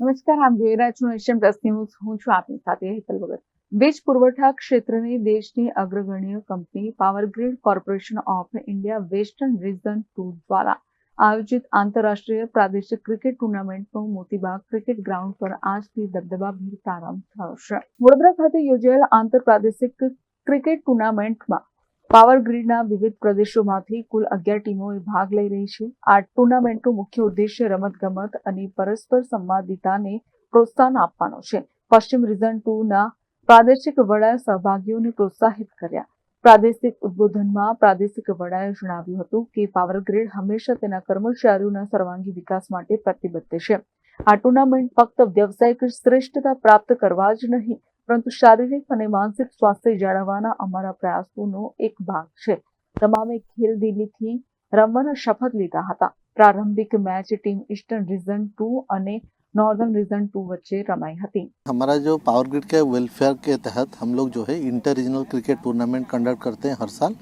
નમસ્કાર આપ જોઈ રહ્યા છો એશિયન પ્લસ ન્યૂઝ. હું છું આપની સાથે હેતલ ભગત. વીજ પુરવઠા ક્ષેત્રની દેશની અગ્રગણ્ય company power grid corporation of India western region two દ્વારા આયોજિત આંતરરાષ્ટ્રીય પ્રાદેશિક ક્રિકેટ ટુર્નામેન્ટનો મોતીબાગ ક્રિકેટ ગ્રાઉન્ડ પર આજથી દબદબાભેર પ્રારંભ થયો છે. વડોદરા ખાતે યોજાયેલ આંતર પ્રાદેશિક ક્રિકેટ ટુર્નામેન્ટમાં પાવર ગ્રીડના વિવિધ પ્રદેશોમાંથી કુલ અગિયાર ટીમોએ ભાગ લઈ રહી છે. આ ટુર્નામેન્ટનો મુખ્ય ઉદ્દેશ્ય રમતગમત અને પરસ્પર સંવાદિતાને પ્રોત્સાહન આપવાનો છે. પશ્ચિમ રિઝન ટુ ના પ્રાદેશિક વડાએ સહભાગીઓને પ્રોત્સાહિત કર્યા. પ્રાદેશિક ઉદ્બોધનમાં પ્રાદેશિક વડાએ જણાવ્યું હતું કે પાવર ગ્રીડ હંમેશા તેના કર્મચારીઓના સર્વાંગી વિકાસ માટે પ્રતિબદ્ધ છે. આ ટુર્નામેન્ટ ફક્ત વ્યવસાયિક શ્રેષ્ઠતા પ્રાપ્ત કરવા જ નહીં પરંતુ શારીરિક અને માનસિક સ્વાસ્થ્ય જાળવવાના અમારા પ્રયાસોનો એક ભાગ છે તમામે ખેલદિલીથી રમવાના શપથ લીધા હતા પ્રારંભિક match team eastern region two અને नॉर्दर्न रीजन टू वच्चे रमाई હતી हमारा जो पावर ग्रिड के वेलफेयर के तहत हम लोग जो है inter regional cricket tournament conduct करते हैं हर साल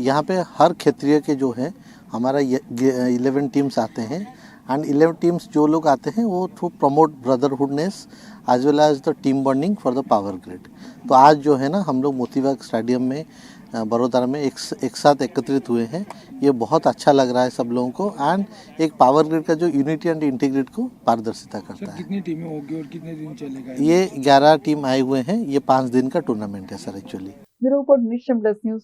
यहाँ पे हर क्षेत्रीय के जो है हमारा इलेवन टीम्स आते हैं। एंड इलेवन टीम्स जो लोग आते हैं वो through promote brotherhoodness as well as the team bonding for the power grid तो आज जो है ना हम लोग मोतीबाग स्टेडियम में बड़ोदरा में एक एक साथ एकत्रित हुए हैं। ये बहुत अच्छा लग रहा है सब लोगों को। एंड एक पावर ग्रिड का जो यूनिटी एंड इंटीग्रेट को पारदर्शिता करता है। कितनी टीमें होगी और कितने दिन चलेगा ये? ग्यारह टीम आए हुए हैं। ये पाँच दिन का टूर्नामेंट है सर एक्चुअली न्यूज़